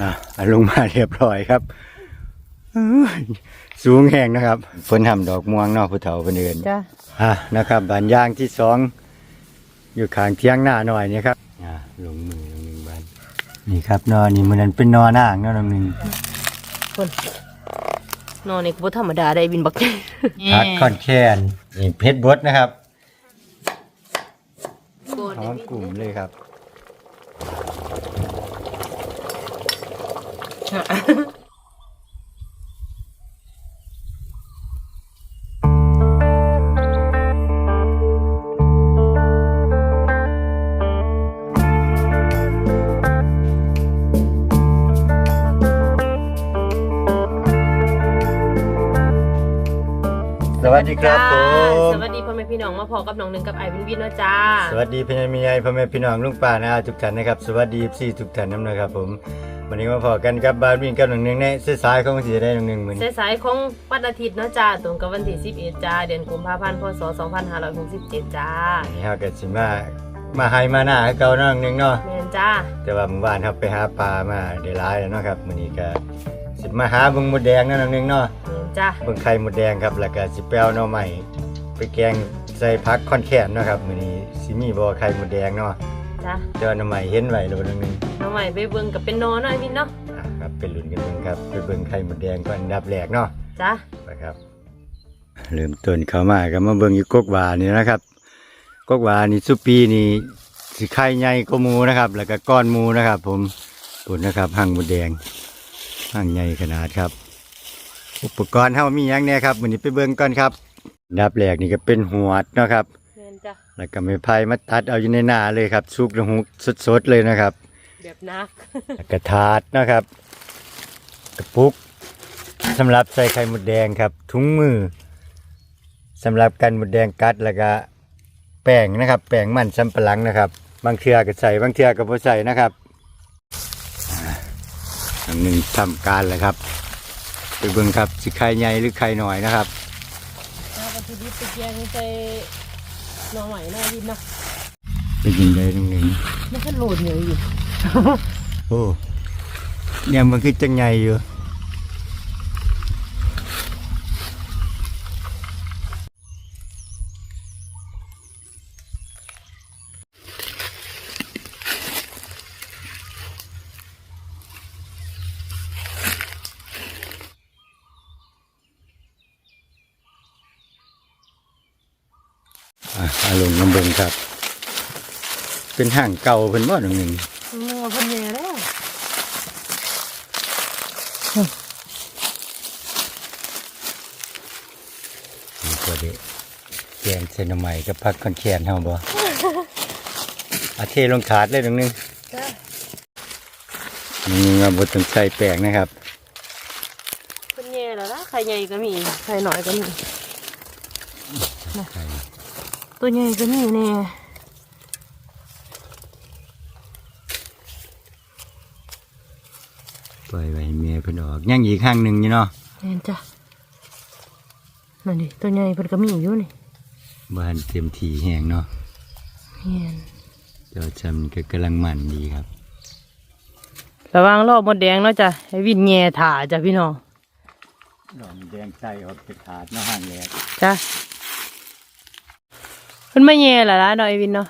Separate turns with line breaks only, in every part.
อะเอาลงมาเรียบร้อยครับเอ้ยสูงแห่งนะครับเพิ่นทำดอกม่วงเนอกผู้เฒ่าเพิ่นเอิน
จ้า
อะนะครับบานย่างที่สองอยู่ข้างเที่ยงหน้าหน่อยนี่ครับอะลงมือลงหนึ่งบานนี่ครับนอนี่มันนั้นเป็นนอหน้างเนอลงหนึ่ง
คนนอนนี่ก็บ่ธรรมดาได้บินบักใหญ่
พักคอนแคนนี่เพชรบดนะครับหอมกลุ่มเลยครับ สวัสดีครับผ
จ้ามสวัสดีพ่อแม่พี่น้องมาพอกับน้องหนึ่งกับไอวินวินเนาะจ้า
สวัสดีพี่นายมีไอพ่อแม่พี่น้องลุงป้านะทุกท่านนะครับ สวัสดีพี่ทุกท่านน้ำนะครับผม วันนี้มาพอกันกับบานวิ่งกับหนึ่งหนึ่งในเส้นสายของสีได้หนึ่งหนึ่งเหมือน
สายๆของวันอาทิตย์เนาะจ้าตรงกับวันที่11จ้าเดือนกุมภาพันธ์พศ2567จ้า
นี่ฮะก็สิมามาให้มาหน้าให้เก่าน้องหนึ่งเนาะ
แม่นจ้า
แต่ว่าเมื่อวานครับไปหาปลามาได้ร้ายแล้วเนาะครับวันนี้ก็สิมาหาเบึงมดแดงเนาะน้องหนึ่งเนาะ
แม่นจ้า
เบึงไข่มดแดงครับแล้วก็สิไปเอาหน่อใหม่ไปแกงใส่พักคอนแคนเนาะครับวันนี้สิมีบ่ไข่มดแดงเนาะ
จ้า
เจอหน่อใหม่เห็นไว้แล้วน้องหนึ่ง
น้องใหม่ไปเบิ่งกับเป็นนอนเนาะไอวินเนาะ
อะครับเป็นรุ่นกันเบิ่งครับไปเบิ่งไข่มดแดงก่อนอันดับแรกเนาะ
จ้า
นะครับ เริ่มต้นเข้ามาก็มาเบิ่งอยู่กกหวานี่นะครับ กกหวานี่สุปีนี่สิไข่ใหญ่ก็มูนะครับ แล้วก็ก้อนหมูนะครับ ผมปุ่นนะครับหั่งมดแดงหั่งใหญ่ขนาดครับ อุปกรณ์เฮามีหยังเนี่ยครับวันนี้ไปเบิ่งก่อนครับอันดับแรกนี่ก็เป็นหัวดเนาะครับ
แม่น จ้า
แล้วก็ไม้ไผ่มาตัดเอาอยู่ในหน้าเลยครับซุปละหุกสดๆเลยนะครับ
แบบนัก
แล้วกระถาดนะครับ กระปุกสำหรับใส่ไข่มดแดงครับถุงมือสำหรับกันมดแดงกัดแล้วก็แป้งนะครับ แป้งมันสำปะหลังนะครับ บางเทือก็ใส่บางเทือก็บ่ใส่นะครับอ่าอันหนึ่งทำการแล้วครับไปเบิ่งครับสิไข่ใหญ่หรือไข่หน่อยนะครับ
เอาวัตถุดิบไปแกงใส่ น้องใหม่เนาะไอวินเนาะ
ไปยิงได้ตรงหนึ่ง
ไม่ใช่โหลดเหนียวอยู่
โอ้เนี่ยมันคือจังใหญ่อยู่ อะอาลงน้ำเบิงครับ เป็นห่างเก่าเพิ่นบ่หนึ่งหนึ่ง
งัวเพิ่นแย่แล้ว
นี่ก็เด็แกงเซนใหม่กับพักคอนแคนเฮาบ่อาเทลงถาดเลยหนึ่งหนึง
จ้า
นี่ว่าบ่ต้องใส่แป้งนะครับ
เพิ่นแย่แล้วนะไข่ใหญ่ก็มีไข่น้อยก็มีนะตัวใหญ่ก็มีแน่
ปล่อยไว้ให้แม่เพิ่นออกยังอีกข้างหนึ่งอยู่เนาะ
แม่นจ้ะนั่นดิตัวใหญ่เพิ่นก็มีอยู่นี่
บ้านเต็มที่แห้งเนาะ
แม่น
เจ้าจำก็กำลังมันดีครับ
ระวังรอบมดแดงเนาะจ้ะให้วินแย่ถ่าจ้ะพี่น้อง
ดอกแดงใส่ออกจากถาดเนาะห่างแรก
จ้ะเพิ่นมาแย่ล่ะล่ะเนาะไอ้วินเนาะ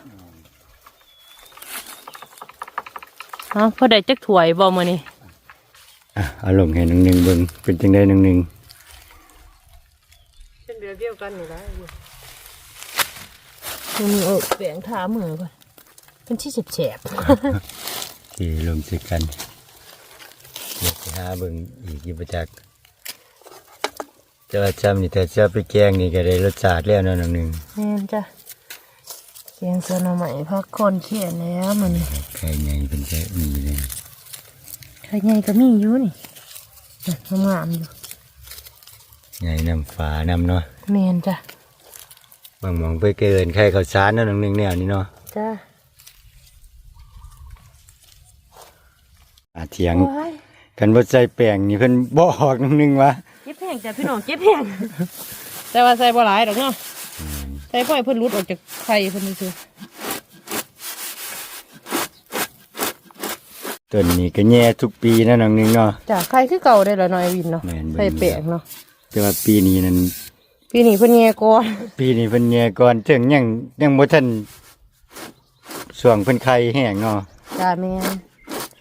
เอ้าพอได้จักถ้วยบ่มื้อนี้
อะเอาลงให้หนึ่งหนึ่งเบิ่งเป็นจังได๋หนึ่งหนึ่ง
เป็นแบบเดียวกันนี่ล่ะมึงเออแบ่งท่ามือก่อนเป็นที่แฉบ
ที่รวมสิกันเดี๋ยวไปหาเบิ่งอีกอยู่ประจักษ์เจ้าจำนี่แต่เจ้าไปแกงนี่ก็ได้รสชาติแล้วเนาะหนึ่งหนึ่ง
ๆแม่นจ้ะเกียงเสนอใหม่พักคนเขียนแล้วมันนี่
ไข่ใหญ่เป็นแค่มีเลย
ไข่ใหญ่ก็มีอยู่นี่น่ะงามๆอยู่
ใหญ่น้ำฝาน้ำเนาะ
แม่นจ้ะ
บางหมองไปเกินไข่ข้าวสารเนาะหนึ่งหนึ่งแนวนี้เนาะ
จ้ะ
อาเถียง
โอ้ย
กันบ่ใส่แป้งนี่เพิ่นบอกหนึ่งหนึ่งว่า
เจ็บแพงจ้ะพี่น้องเจ็บแพงแต่ว่าใส่บ่หลายดอกเนาะใส่พ่อยเพิ่นรุดออกจากไข่เพิ่นซื่อ
ต้นนี้ก็แย่ทุกปีนะน้องหนึงเนาะ
จ้ะใครคือเก่าได้ละน้อยวินเนาะ
แม่นเบิ่ง
ใส่แปลงเนาะ
แต่ว่าปีนี้นั้น
ปีนี้เพิ่นแย่ก่อน
ปีนี้เพิ่นแย่ก่อนถึงยังยังบ่ทันช่วงเพิ่นไข่แห้งเนาะ
จ้าแม่น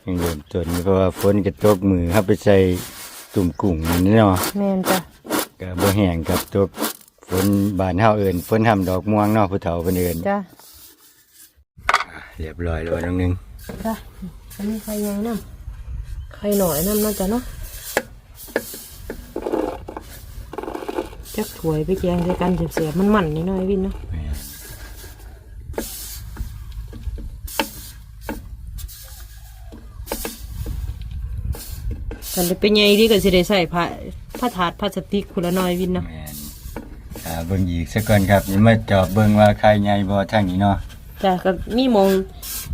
ยังเริ่มต้นเพราะว่าฝนก็ตกมือครับไปใส่ตุ่มกุ้งนี่เนาะ
แม่นจ้ะ
ก็บ่แห้งครับตกฝนบ้านเฮาเอิ้นฝนทำดอกม่วงเนาะผู้เฒ่าเพิ่นเอิ้น
จ้ะ
เรียบร้อยแล้วน้องหนึง
จ้ะอันนี้ไข่ใหญ่นำไข่หน่อยนำเนาะจ้ะเนาะจักถวยไปแกงใส่กันเสียบๆมันๆนิดหน่อยวินเนาะ
แม่น
กันได้เป็นใหญ่ดีก็สิได้ใส่ผ้าผ้าถาดพลาสติกคนละหน่อยวินเนาะ
แม่นอ่าเบิ่งอีกสักก่อนครับนี่มาจอบเบิ่งว่าไข่ใหญ่บ่ทางนี้เนาะ
จ้ะก็มีหมอง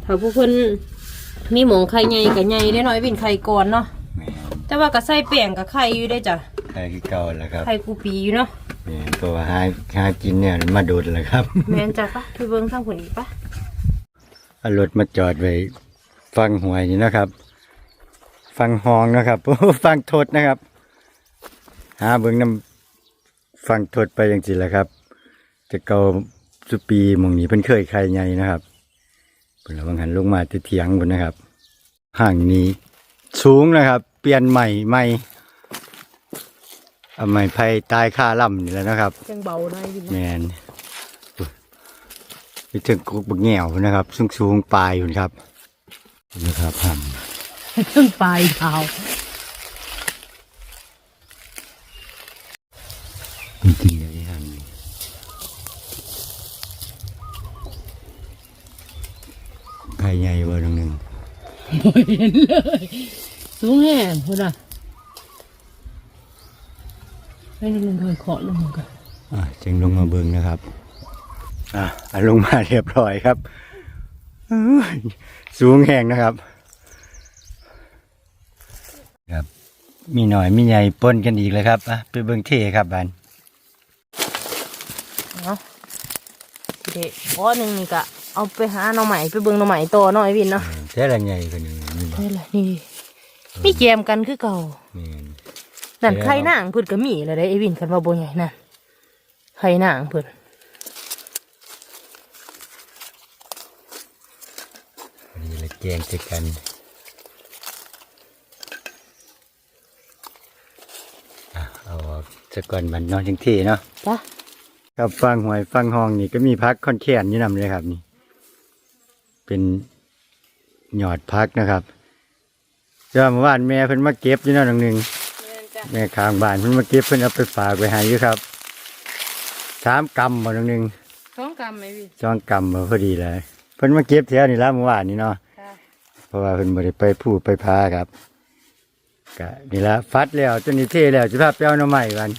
ถ้าผู้เพิ่นมีหมองไข่ใหญ่กับใหญ่ได้หน่อยวินไข่ก่อนเนาะ
แม่น
แต่ว่าก็ใส่แป้งกับไข่อยู่ได้จ้ะ
ไข่คือเก่าแล้วครับ
ไข่กูปีอยู่เนาะ
แม่นเพราะว่าหาหากินเนี่ยมาโดดแล้วครับ
แม่นจ้ะปะไปเบิ่งทางคนอีกปะ
เอารถมาจอดไว้ฟังหวยนี่นะครับ ฟังฮองนะครับ ฟังโทษนะครับ หาเบิ่งน้ำฟังโทษไปอย่างสิแหละครับ จะเก่า สุปีหมองนี้เพิ่นเคยใครใหญ่นะครับเพิ่นระวังหันลงมาที่เถียงบนนะครับห่างนี้ สูงนะครับ เปลี่ยนใหม่ใหม่เอาใหม่ไผ่ตายค่าล่ำนี่แหล้วนะครับ
จังเบาหน่อยวิน
แมนไปถึงกุกบักแง่วนะครับสูงสูงๆปลายอยู่ครับนะครับห
ต้นปลายดาวำ
จริง ๆเลยครับไข่ใหญ่เบอร์หนึ่ง
สูงแห้งพุ่นน่ะให้นิดนึงเคยเคาะลงกัน
อะจึงลงมาเบิ่งนะครับ อะอะลงมาเรียบร้อยครับเอ้ยสูงแห่งนะครับ ครับ มีหน่อยมีใหญ่ปนกันอีกเลยครับอะไปเบิ่งเท่ครับบาน
เนาะเด็กอ้อหนึ่งนี่กะ เอาไปหาหน่อใหม่ไปเบิ่งหน่อใหม่ต่อหน่อยวินเนาะ
เท่ละใหญ่กว่านี้มีบ่
นี่แหละนี่มีแกมกันคือเก่า
แม่น
นั่น
แล้ว
ไข่นางเพิ่นก็มีแล้วได้ไอ้วินกันว่าบ่ใหญ่นั่นไข่นางเพิ่น
พอดีเลยแกงใส่กันอะเอาออกสะก่อนบันเนอนจังที่เนาะ
จ้ะ
ครับฟังหวยฟังห้องนี่ก็มีพักคอนแคนอยู่นำเลยครับนี่ เป็นหยอดพักนะครับเจ้าเมื่อวานแม่เพิ่นมาเก็บอยู่เนั่นหนึ่งแม่ข้างบ้านเพิ่นมาเก็บเพิ่นเอาไปฝากไว้ให้อยู่ครับสามกำบ่หนึ่ง
สองกรัมไหมวิน
สองกำบ่พอดีเลยเพิ่นมาเก็บแถวนี่ละเมื่อวานนี่เนาะ
ค่ะ
เพราะว่าเพิ่นบ่ได้ไปพูดไปพาครับก็นี่ละฟัดแล้วจนนี้เท่แล้วจะพาไปเอาหน่อไม้วัน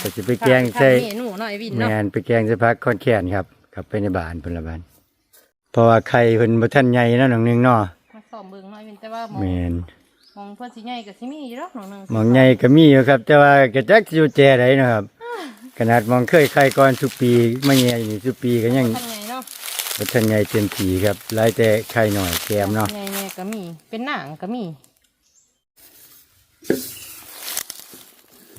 ก็จะไปแกงใส่
เมนูหน่อยวิน
แม
เนาะ
นไปแกงใส่พักคอนแคนครับกลับไปในบ้านเพิ่นละบ้าน เพราะว่าไข่เพิ่นบ่ทันใหญ่เนาะหนังหนึงเนาะ
มาสอบเบิ่งหน่อยวินแต่ว่าหมอ
แม
ง
น
หมองเพิ่นสิใหญ่ก็สิมีอยู่ดอกหนองนึง
หมองใหญ่ก็มีอยู่ครับ แต่ว่าก็จักสิอยู่แจใดเนาะครับ ขนาดหมองเคยไข่ก่อนทุกปีมาใหญ่นี่ทุกปีก็ยัง
ทันใหญ่เนาะ
บ่ทันใหญ่เต็มทีครับหลายแต่ไข่หน่อยแกมเนาะ
ใหญ่แน่ก็มี เป็นหนังก็มี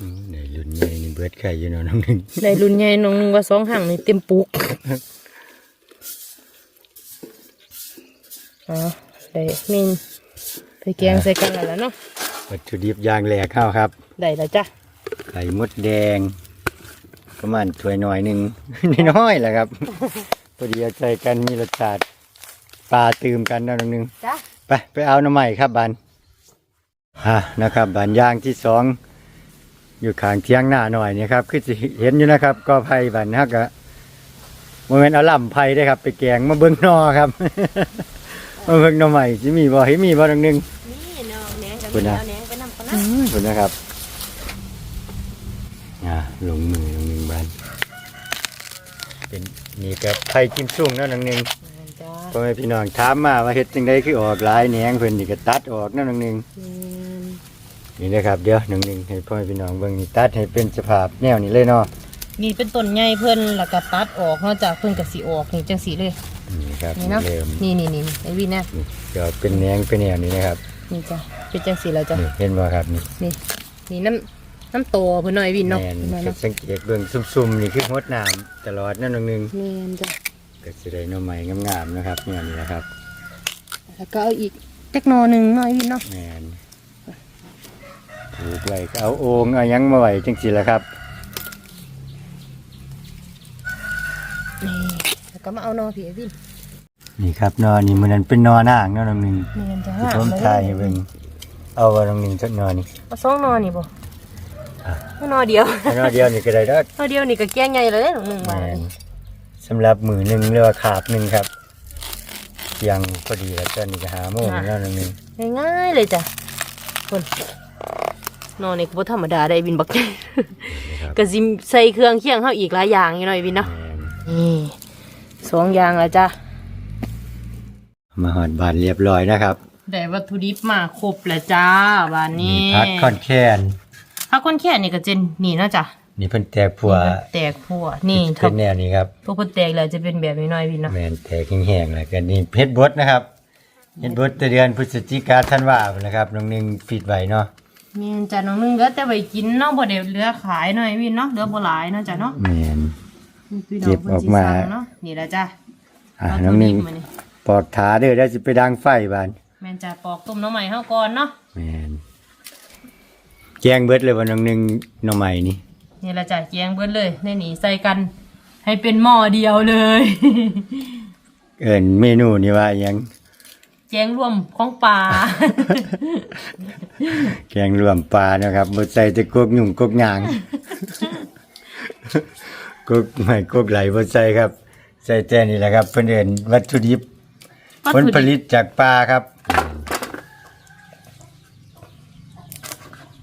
อืมในรุ่นใหญ่นี่เบิดไข่อยู่เนาะหนังหนึง
ในรุ่นใหญ่น้องนึงว่าสองห่างนี่เต็มปุก อ๋อได้มีไปแกงใส่กันแล้วล่ะเนาะ
วัตถุดิบอย่างแรกเข้าครับ
ได้แล้วจ้ะ
ไข่มดแดง ประมาณถ้วยหน่อยหนึ่ง น้อยๆแหละครับ พอดีเอาใจกันมีรสชาติปลาตื่มกันเนาะน้องหนึง
จ้ะ
ไปไปเอาน้ำใหม่ครับบันอะนะครับบันย่างที่สองอยู่ข้างเทียงหน้าหน่อยเนี่ยครับคือสิเห็นอยู่นะครับ ก็ไผ่บันฮักกะโมเมนเอาล่ำไผ่ได้ครับ ไปแกงมาเบิ้งหนอครับ มาเบิ้งหน้ำใหม่สิมีบ่เห็นมีบ่น้องหนึง
นี่เนาะแหนงก็
คุ
มี
ณนะ
เอาแหนงไปนำกันนะ
ขอบคุณนะครับอ่าลงมือลงหนึ่งบานเป็นนี่กับไผ่จิ้มซุ่งเนาะน้องหนึง
จ้า
พ่อแม่พี่น้องถามมาว่าเฮ็ดจังไดคือออกหลายแหนงเพิ่นนี่ก็ตัดออกเนาะน้องหนึง
อืม
นี่นะครับเดี๋ยวน้องหนึงให้พ่อแม่พี่น้องเบิ่งนี่ตัดให้เป็นสภาพแนวนี้เลยเนาะ
นี่เป็นต้นใหญ่เพิ่นแล้วก็ตัดออกเนาะจากเพิ่นก็สิออกนี่จังสีเลย
นี่ครับ
นี่เนาะ
เริ่ม
นี่นี่นี่ไอวินนะ
เดี๋ยวเป็นแนงเป็นแนวนี้นะครับ
นี่จ้ะเป็นจังสีแล้วจ้ะ
นี่เห็นบ่ครับนี่
นี่นี่น้ำน้ำโตเพื่อนหน่อยวินเนาะ
แมน
เพิ่นหน่อย
ก็
เนาะ
สังเกตเบื้องซุ่มๆนี่คือฮดน้ำตลอดนั่นองนึง
แมนจ้ะ
ก็สิได้หน่อใหม่งามๆนะครับเนี่ยนี่นะครับ
แล้วก็เอาอีกจักหนอหนึ่งหน่อยวินเนาะ
แมนปลูกไว้ก็เอาโอ่งเอาหยังมาไว้จังสิละครับ
นี่แล้ว ก็มาเอาหนอผีไอ้วิน
นี่ครับนอนี่มันนั้นเป็นนอนางเนาะน้องหนึง
แมนจ้ะ
ที่ผมทายให้เบิ่งเอาว่าน้องหนึงสักนอนี่
เอาสองหนอนี่บ่
อะ
เอาหนอเดียว
เอานอเดียวนี่ก็ได้ดอก
หนอเดียวนี่ก็แกงใหญ่เลยเด้อหนึ่ง
แม
มาน
สำหรับมือหนึงหรือว่าขาบหนึงครับเพียงพอดีแล้วตอนนี้ก็หาโมงแล้วน้องหนึง
ง่ายๆเลยจ้ะคนหนอนี่ก็บ่ธรรมดาได้วินบักใหญ่
นะครับ
ก็สิใส่เครื่องเคียงเฮาอีกหลายอย่างอยู่หน่อยวินเนาะ
แม่น
นี่ สองอย่างแล้วจ้ะ
มาหอดบานเรียบร้อยนะครับ
ได้วัตถุดิบมาครบแล้วจ้าบาน
มี
นี้
พักค่อนแค้น
พักคนแค่นี่ก็เจนนี่เนาะจ้ะ
นี่เพิ่นแตกผัว
แตกพัวนี่
เป็
ถ้าน
แนวนี้ครับ
พวกเพิ่นแตกแล้วจะเป็นแบบนี้หน่อยวินเนาะ
แมนแตกแห้งๆแล้วก็นี่เพชรบดนะครับเพชรบดแต่เดือนพฤศจิกาธันวาคมนะครับน้องหนึงฟีดไว้เนาะ
แม่นจ้ะน้องนึงเหลือแต่ไว้กินเนาะบ่ได้เหลือขายหน่อยวินเนาะเหลือบ่หลายเนาะจ้ะเนาะ
แมน
พี่น้
เก็
อง
บ
เพิ่น
ออก
สิ
มา
สั่งเนาะนี่แหละจ้ะ
อ่า
วัต
น้อง
ถุ
หนึ
ดิ
ง
บมื้อนี้
ปอดขาเด้อได้สิไปดังไฟบาน
แม่นจ้ะปอกต้มหน้ำใหม่เฮาก่อนเนาะ
แมนแกงเบิดเลยว่าน้องหนึงหน่อใหม่นี่
นี่แหละจ้ะแกงเบิดเลยในนี้ใส่กัน ให้เป็นหม้อเดียวเลย
เอิ้นเมนูนี่ว่าหยัง
แกงรวมของปลา
แกงรวมปลานะครับบ่ใส่แต่กกยุ่งกกยาง กกไม่กกไหลบ่ใส่ครับ ใส่แต่นี่แหละครับ เพิ่นเอิ้นวัตถุดิบผลผลิตจากปลาครับ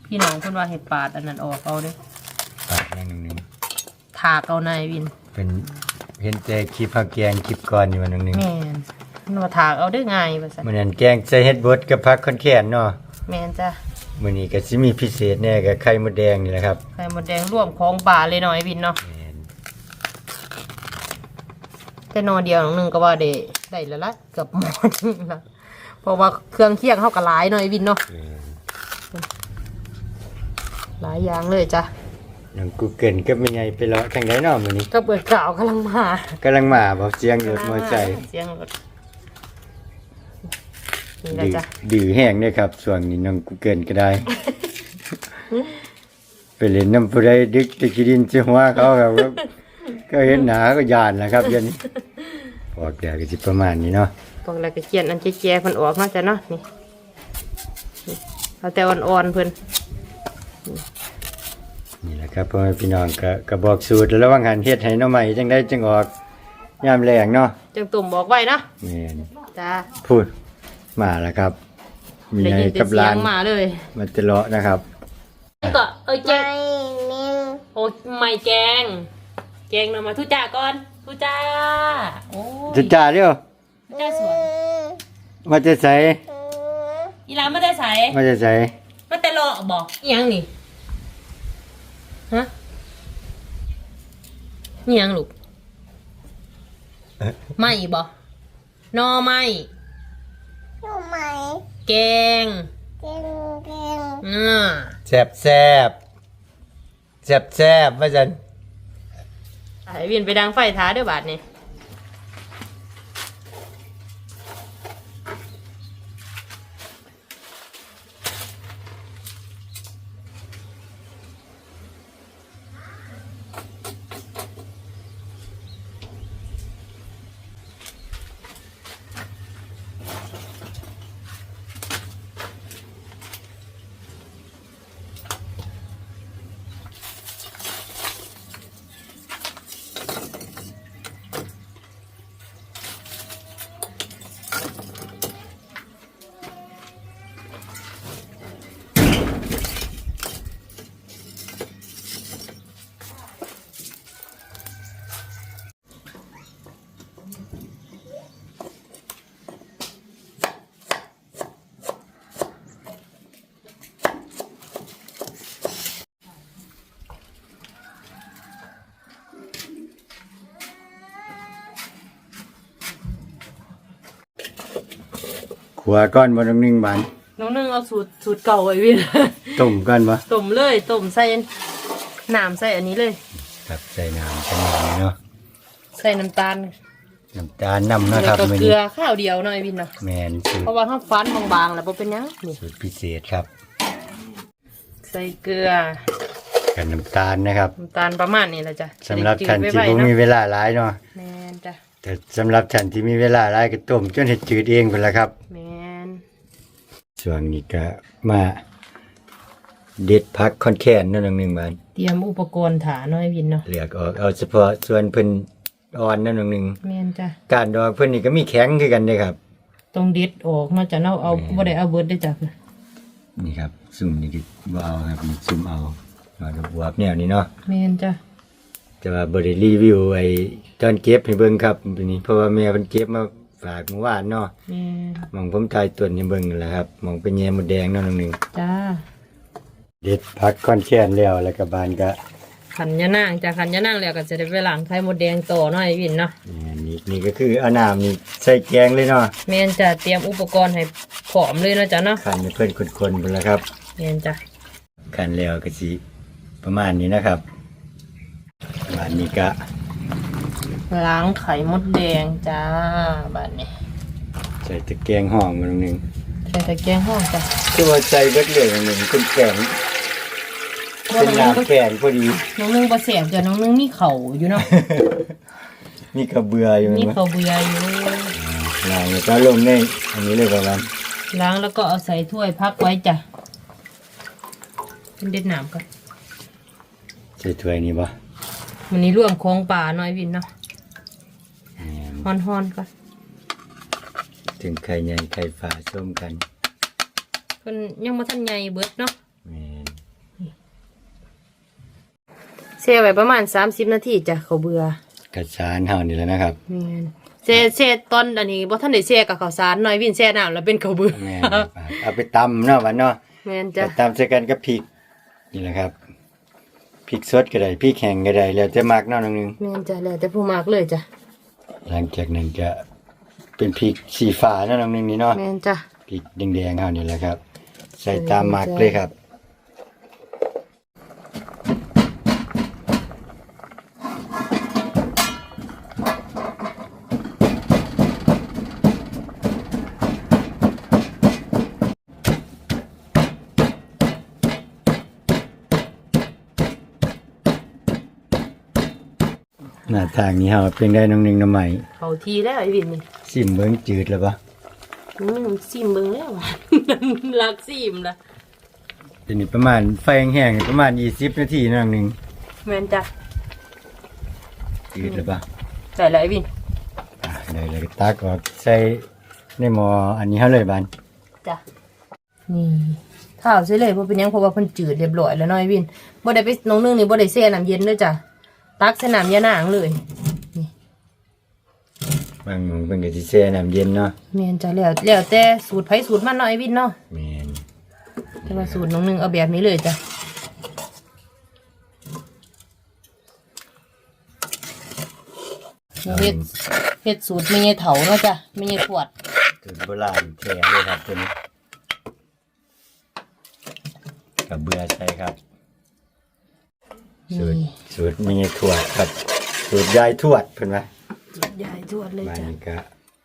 พี่น้องเพิ่นว่าเห็ดปาดอันนั้นออกเอาเด้
ปลาอย่างหนึง
ถากเอานายวิน
เป็นเห็นแต่คลิปข้าวแกงคลิปก่อนอยู่วันหนึง
แม่นมันว่าถากเอาได้ง่ายว่าซั่น
มื้อนั้นแกงใส่เฮ็ดบดกับผักคอนแคนเนาะ
แม่นจ้ะ
มื้อนี้ก็สิมีพิเศษแน่กับไข่มดแดงนี่แหละครับ
ไข่มดแดงร่วมของป่าเลยหน่อยวินเนาะ
แม่น
แต่นอเดียวหนึงก็ว่าได้ได้แล้วละเกือบหมดละเพราะว่าเครื่องเคียงเฮาก็หลายหน่อยวินเนาะ
แม่น
หลายอย่างเลยจ้ะ
น้องกูเกิลกับแม่ใหญ่ไปเลาะทางไหนเนาะมื้อนี้
ก็เปิดกล่าวกำลังมากำ
ลังมาบ่เสียงรถมอเตอร์ไซค์
เสียงรถนี่แหละ
ดื้อ
จ้ะ
ดื้อแห้งเด้อครับส่วนนี้น้องกูเกิลก็ได้ไปเล่นน้ำผู้ใดดึกตะกิดินสิหัวเขาครับ ก็ก็เห็นหนาก็ย่านแหละครับเดี๋ยันนี้พอกเดี๋ยวก็สิประมาณนี้เนาะ
พวกเราก็เขียนอันแจ๊ๆเพิ่นออกเนาะจ้ะเนาะนี่นี่เอาแต่อ่อนๆเพิ่น
นี่แหละครับพ่อแม่พี่น้องก็ก็บอกสูตรแล้วระวังหันเฮ็ดให้หน้อใหม่จังได้จังออกยามแรงเนาะ
จังตุ่มบอกไว้เนาะ
แม่น
จ้า
พูดมาแล้วครับ มี
ได้
ไง
ยินแต่
กับ
เสีย
ร้างน
มาเลย
มันจะเลาะนะครับ
ก็เอ้ยแกงโอ้ไม่แกง แกงนำมาทุจ่าก่อนทุจ่าโอ้ย
จะจ่าเด้อ
ทุจ่าสวย
มาจะใส่
อีหลานไม่ได้ใส่
มาจะใส่
มาแต่รอบอกอิหยังนี่ฮะอิหยังลูกไม่บอกนอไม่
รู้ไหม
แกง
เก่งเก่ง
อ่า
แซ่บแซ่บแซ่บแซ่บว่าจัน
ไอ้เวียนไปดังไฟท้าเด้วบาทนี่
ขัวก้อนบ่ต้องนึ่งบาน
น้องนึ่งเอาสูตรสูตรเก่าไว้วิน
ต้มก้อนบ่
ต้มเลยต้มใส่น้ำใส่อันนี้เลย
ครับใส่น้ำกันหน่อยเนาะ
ใส่น้ำตาล
น้ำตาลน้ำ
แล้
เนาะ
ว
ครับ
ก็
มื้อ
เกลื
นี้
อข้าวเดียวหน่อยวินเนาะ
แม่นสูต
เพ
ร
ราะว่าถ้าฟันบางๆแล้วบ่เป็นหยังนี่
สูตรพิเศษครับ
ใส่เกลือ
กับน้ำตาลนะครับ
น้ำตาลประมาณนี้แหละจ้ะ
สำหรับ
จะ
ท่าน
ได้
ที่
จืด
บ่
ไว้ๆ
มี
เนาะ
เวลาหลายเนาะ
แมนจ้ะ
แต่สำหรับท่านที่มีเวลาหลายก็ต้มจนเฮ็ดจืดเองพุ่นละครับ
แมน
ช่วงนี้ก็มาเด็ดพักคอนแคนนั่นหนึ่งบาน
เตรียมอุปกรณ์ถาหน่อยวินเนาะ
เหลือกออกเอาเฉพาะส่วนเพิ่นอ่อนนั่นหนึ่ง
แมนจ้ะ
การดอกเพิ่นนี่ก็มีแข็งคือกันเด้ครับ
ต้องเด็ดออกเนาะจ้ะเนาะเอาบ่ได้เอาเบิดได้อจ้ะ
นี่ครับซุ่มนี่คือบ่เอาครับนี่ซุ่มเอาเอาดอกบวบแนวนี้เนาะ
แมนจ้ะ
แต่ว่าบ่ได้รีวิวไอ้ตอนเก็บให้เบิ่งครับตัวนี้เพราะว่าแม่เพิ่นเก็บมา ฝากเมื่อวานเนาะ
แมน
หมองผมถ่ายต้นให้เบิ่งนั่นแหละครับหมองเป็นแยมดแดงเนั่นหนึ่ง
จ้า
เด็ดพักคอนแคนแล้วแล้วก็บานก็
ขันยะนางจ้ะขันยะนางแล้วก็จะได้ไปล้างไข่มดแดงต่อหน่อยวินเนาะ
นี่นี่นี่ก็คือเอาน้ำนี่ใส่แกงเลยเนาะ
แมนจะเตรียมอุปกรณ์ให้พร้อมเลยเนาะจ้ะเนาะ
ขันให้เพิ่นคนๆพุ่นละครับ
แมนจ้ะ
ขันแล้วก็สิประมาณนี้นะครับประมาณนี้ก็
ล้างไข่มดแดงจ้าบัดนี้
ใส่ตะแกรงห้องมาหนึ่ง
ใส่ตะแกรงห้องจ้ะ
คือว่าใส่เบิดเลยหนึ่งเป็นแกงเป็นน้ำแกงพอดี
น้องนึงบ่แสบจ้ะน้องนึงมีเข่าอยู่เนาะ
นี่ก็เบื่ออยู่
มี
มั้ย
เข่าเบื่ออยู่
ล้างแล้วก็ลงในอันนี้เลยประมาณ
ล้างแล้วก็เอาใส่ถ้วยพักไว้จ้ะเป็นเด็ดน้ำก่อน
ใส่ถ้วยนี้บ่
วันนี้ร่วมของป่าหน่อยวินเนาะ
แม่น
ฮอนๆก่อน
ถึงไข่ใหญ่ไข่ฝาส้มกัน
เพิ่นยังบ่ทันใหญ่เบิดเนาะ
แม่น
แช่ไว้ประมาณ 30 นาทีจ้ะเขาเบื่อก
ระชานเฮานี่แหล้วนะครับ
แม่นแช่แช่ตอนอันนี้บ่ทันได้แช่กับข้าวสารหน่อยวินแช่น้ำแล้วเป็นข้าวเบื่อ
แม่นครับเอาไปตำเนาะวันเนาะ
แม่น
จะ
จ้ะ
ตำใส่กันกับพริกนี่แหละครับพริกสดก็ได้พริกแห้งก็ได้แล้วแต่มักเนาะน้องหนึง
แม่นจ้ะแล้วแต่ผู้มักเลยจ้ะ
หลังจากนั้นก็เป็นพริกสีฟ้าเนาะน้องหนึงนี่เนาะ
แม่นจ้ะ
พริกแดงๆเฮานี่แหละครับ ใส่ตามมักเลยครับ ห น้าทางนี้เฮาเป็นได้น้องหนึงน้ำใหม่
เขาทีแล้วไอ้วินนี่
ซิมเบิ่งจืดแล้วปะ
อืมซิมเบิ่งแล้วว่ะ รักซิมละ
เป็นนี่ประมาณไฟแห้งๆประมาณ20นาทีเนาะน้องหนึง
แม่นจ้ะ
จืดแล้วปะ
ใส่แล้วไอ้วิน
อะได้เลยตักออกใส่ในหม้ออันนี้เฮาเลยบาน
จ้ะนี่ข้าวใส่เลยบ่เป็นหยังเพราะว่าเพิ่นจืดเรียบร้อยแล้วเน้อยวินบ่ได้ไปน้องนึงนี่บ่ได้แช่น้ำเย็นเด้อจ้ะ ตักใส่น้ำยานางเลย
บางหม้องเพิ่นก็สิแช่น้ำเย็นเนาะ
แม่นจ้ะแล้วแล้วแต่สูตรไผสูตรมันเนาะไอ้วินเนาะ
แม่น
แต่ว่าสูตรน้องนึงเอาแบบนี้เลยจ้ะเฮ็ดเฮ็ดสูตรไม่ใช่เถาเนาะจ้ะไม่ใช่ขวด
สูตรโบราณแท้เลยครับตัวนี้กับเบื่อใช่ครับ สูตร
นี่
สูตรมีทวดครับ สูตรยายทวดเพิ่นว่า
สูตรใหญ่ทวดเลย
บ้าน
จ้ะ
นี้ก็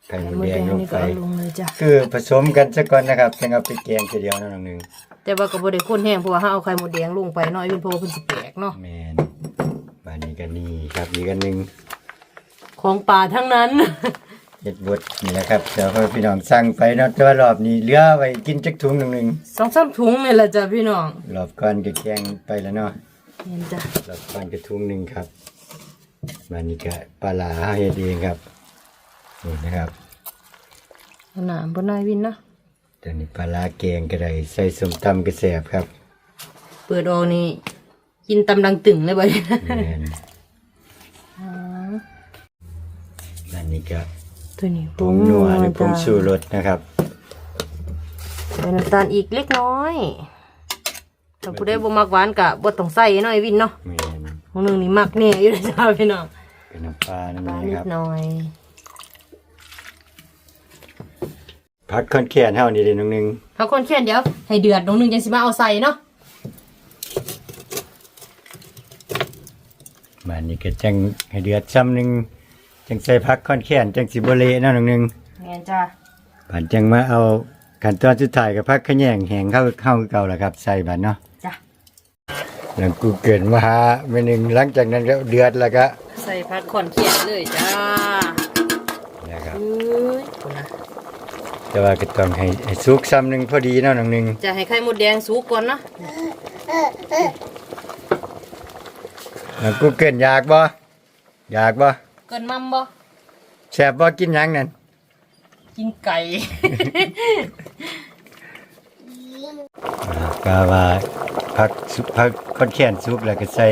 ไข่
ไข่
ม
ม
ด
ด
แด
แด
ง
ง
ลง
นี่
ไป
ก็เอาลงเลยจ้ะ
คือผสมกันซะก่อนนะครับจึงเอาไปแกงทีเดียวเนาะน้องหนึง
แต่ว่าก็บ่ได้ข้นแห้งเพราะว่าเฮาเอาไข่มดแดงลงไปเนาะไอ้วินเพราะว่าเพิ่นสิแตกเนาะ
แม่นบ้านนี้ก็นี่ครับนี่ก็หนึง
ของป่าทั้งนั้น
เฮ็ดบดนี่แหละครับเดี๋ยวพ่อพี่น้องสั่งไปเนาะแต่ว่ารอบนี้เหลือไว้กินจักถุงหนึงหนึง
สองสามถุงนี่แหละจ้ะพี่น้อง
รอบก่อนก็แกงไปแล้วเนาะ
เห็นจ้ะ
รอบก่อนก็ถุงหนึงครับบ้านนี้ก็ปลาหลาเฮ็ดเองครับนี่นะครับ
เอาน้ำบ่นายวินเนาะ
ตัวนี้ปลาร้าแกงก็ได้ใส่ส้มตำกระแสบครับ
เปิดออกนี่กินตำดังตึงเลยบ่เนี่ย
แม่นอันนี้ก็
ตัวนี้
ผงนัวหรือผงชูรสนะครับ
ใส่น้ำตาลอีกเล็กน้อย ถ้าผู้ใดบ่มักหวานก็บ่ต้องใส่เนาะไอ้วินเนาะ
แม่น
ของหนึงนี่มักแน่อยู่นะจ้ะพี่น้อง
เป็นน้ำปลาน้ำ
ปลา
นี้
นิ
ครั
ด
บ
หน่อย
พักคอนแคนเฮานี่เด้น้องหนึง
เขาคนแค่นเดี๋ยวให้เดือดน้องหนึงจังสิมาเอาใส่เนาะ
บ้านนี้ก็จังให้เดือดซ้ำหนึงจังใส่พักคอนแคนจังสิบ่เละเนาะน้องหนึง
แม่นจ้า
บ้านจังมาเอาขั้นตอนสุดท้ายกับพักขะแยงแห้งเข้าเข้าคือเก่าแล้วครับ ใส่บัดเนาะ
จ้ะ
หลังกูเกินมาหามื้อหนึงหลังจากนั้นก็เดือดแล้วก็
ใส่ผักขอนเขียนเลยจ้า
นะครับ
เอ้ยคุณนะ
แต่ว่าก็ต้องให้ให้สุกซ้ำหนึงพอดีเนาะน้องหนึง
จะให้ไข่มดแดงสุกก่อนเนาะ
หลังกูเกินอยากบ่อยากบ่
เกินมัมบ่
แซ่บบ่กินหยังนั่น
กินไก่
ก็ว่า พักสุกพักคอนแคนสุกแล้วก็ใส่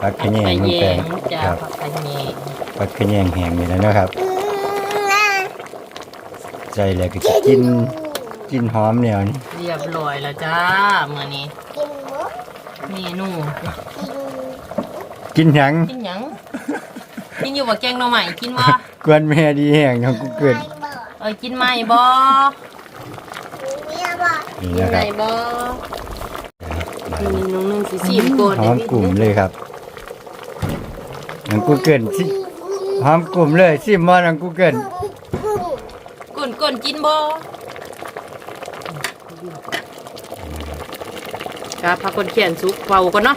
พักขะแยงลง
แย
ไป
งจ้า
ครับ
ผักไข่แยง
พักขะแยงแห้งนี่แหล้วนาะครับ ใส่แล้วก็จะกินกินหอมแนวนี้
เรียบร้อยแล้วจ้ามื้อนี้
กินหมู
เมนู
กิน
กินหยัง
กินหยังกินอยู่บ่แกงหน่อไม้กินบ่
กวนแม่ดีแห้งน้องกูเกิน
ไข่บ่
เอ้ยกินไหมบ่
เมียบ่
นี่
กิน
นะค
ไหน
รับ
บ่ นี่น้องนึงสิซีมก่อน
หอมกลุ่มเลยครับน้องกูเกินสิหอมกลุ่มเลยสิมอน้องกูเกิน
กุ้ง
ก่อนก่อนกินบ่กาผักคนแค้นสุกเผาก่อนเนาะ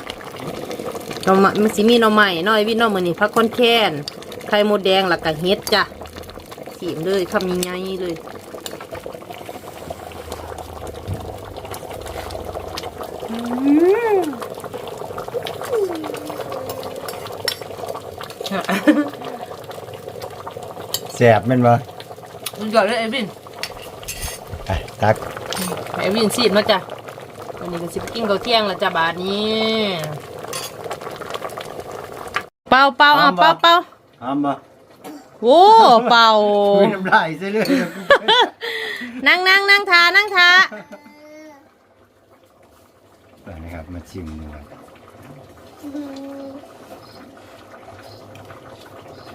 หน่อไม้มันสิมีหน่อไม้น้อยวินเนาะมื้อนี้ผักคนแค้นไข่มดแดงแล้วก็เห็ดจ้ะสีมเลยคำใหญ่ๆเลย
แสบแมันบ่
สุดยอดเลยเอวิน
ไปตัก
เอวินซีดมาจ้ะวันนี้ก็สิไปกินข้าวเที่ยงแล้วจ้ะบาทนี้ เป่าเป่าอะเป่าเป่า
หอมบ่
โอ้เป่า
คุยน้ำลายใส่เลยน้องกูเกิน
นั่งนั่งนั่งทานั่งทา
ไปนะครับมาชิมดูครับ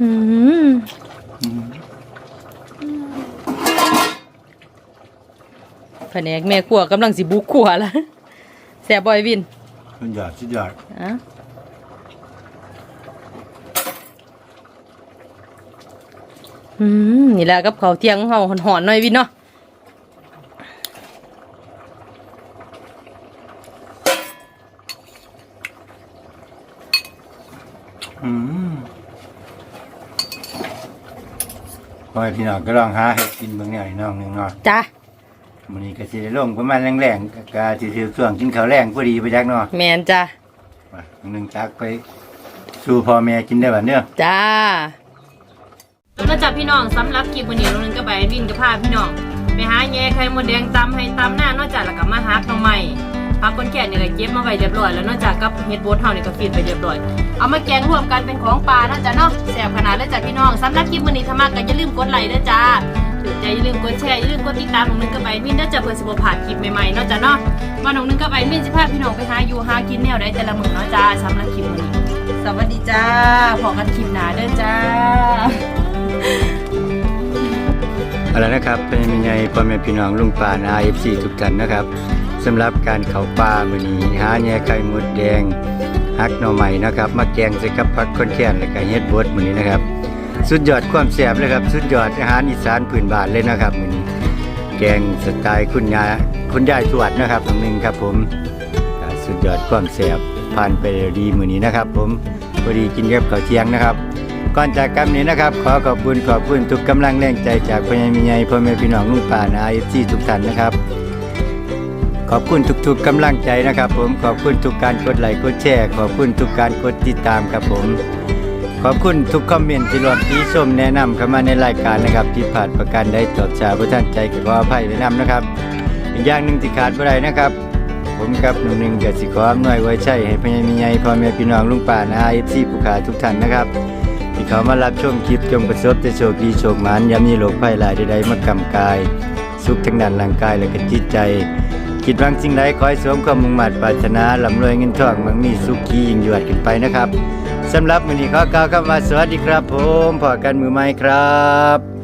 อืมแผนกแม่ครัวกำลังสิบุกครัวแล้วแสบบ่อยวิน
สุดยอดสุดยอด
อะอืมนี่แหละกับเขาวเที่ยงของเราหอนๆหน่อยวินเนาะ
อให้พี่น้องก็ลองหาให้กินเบิ่งแนวนี้น้องหนึงเนาะ
จ้ะ
มื้อนี้ก็สิได้ลงประมาณแรงๆก็ก็สิถือช่วงกินข้าวแรงพอดีไปจักเนาะ
แมนจ้ะ
ว่าหนึ่งจักไปสู่พ่อแม่กินได้บัดเด้อ
จ้า แล้วจับพี่น้องสำหรับคลิปวันนี้เรานึงก็ไปวินกับพาพี่น้อง ไปหาแง่ไข่มดแดงตำให้ตำหน้านอกจากแล้วก็มาหักหน่อไม้ พักคนแก่เนี่ยก็เก็บมาไว้เรียบร้อยแล้วนอกจากกับเฮ็ดโบดเฮานี่ก็ฟีดไปเรียบร้อย เอามาแกงรวมกันเป็นของปลานะจ้ะเนาะแซ่บขนาดแล้วจ้ะพี่น้องสำหรับคลิปวันนี้ถ้ามักก็อย่าลืมกดไลค์ด้วยจ้าถือใจอย่าลืมกดแชร์อย่าลืมกดติดตามของนึงก็ไปมินเด้อจะเพื่อสิบ่พลาดคลิปใหม่ๆเนาะจ้ะเนาะมาน้องนึงก็ไปมินสิพาพี่น้องไปหาอยู่หากินแนวใดแต่ละมื้อเนาะจ้าสำหรับคลิปวันนี้สวัสดีจ้าพอกันคลิปหน้าเด้อจ้า
เอาละนะครับเป็นยังไงพ่อแม่พี่น้องลุงป่านา FC ทุกท่านนะครับ สำหรับการเขาป่ามือนี้หาแหน่ไข่มดแดงฮักหน่อใหม่นะครับมาแกงใส่กับผักคนแค้นแล้วก็เฮ็ดบดมือนี้นะครับ สุดยอดความแซ่บเลยครับ สุดยอดอาหารอีสานพื้นบ้านเลยนะครับมือนี้ แกงสไตล์คุณยายคุณยายทวดนะครับน้องหนึงครับผมสุดยอดความแซ่บผ่านไปดีมือนี้นะครับ ผมพอดีกินกับข้าวเที่ยงนะครับ ก่อนจากกันนี้นะครับ ขอขอบคุณขอบคุณทุกกำลังแรงใจจากพ่อใหญ่ม่ใหญ่พ่อแม่พี่น้องลุงป่านาเอฟซีทุกท่านนะครับ ขอบคุณทุกๆกำลังใจนะครับ ผมขอบคุณทุกการกดไลค์กดแชร์ขอบคุณทุกการกดติดตามครับผม ขอบคุณทุกคอมเมนต์ที่รวมที่ชมแนะนำเข้ามาในรายการนะครับที่ผ่านประกันได้ตอบชาผู้ท่านใจก็ขออภัยไว้นำนะครับอีกอย่างหนึ่งที่ขาดไม่ได้นะครับ ผมกับหนุ่มหนึ่งเกิดสิขออำนวยไว้ใช่ให้พ่อใหญ่ม่ใหญ่พ่อแม่พี่น้องลุงป่านาเอฟซีผู้ขาทุกท่านนะครับที่เขามารับชมคลิปจงประสบแต่โชคดีโชคมานย่ามีโรคภัยหลายใดๆมากำกาย สุขทั้งด้านร่างกายและก็จิตใจ คิดวังสิ่งใดขอให้สวมความมุ่งมั่นปรารถนาลำรวยเงินทองมังมีสุขียิ่งยวดกันไปนะครับสำหรับมื้อนี้ขอกล่าวคำว่าสวัสดีครับ ผมพอกันมือไม้ครับ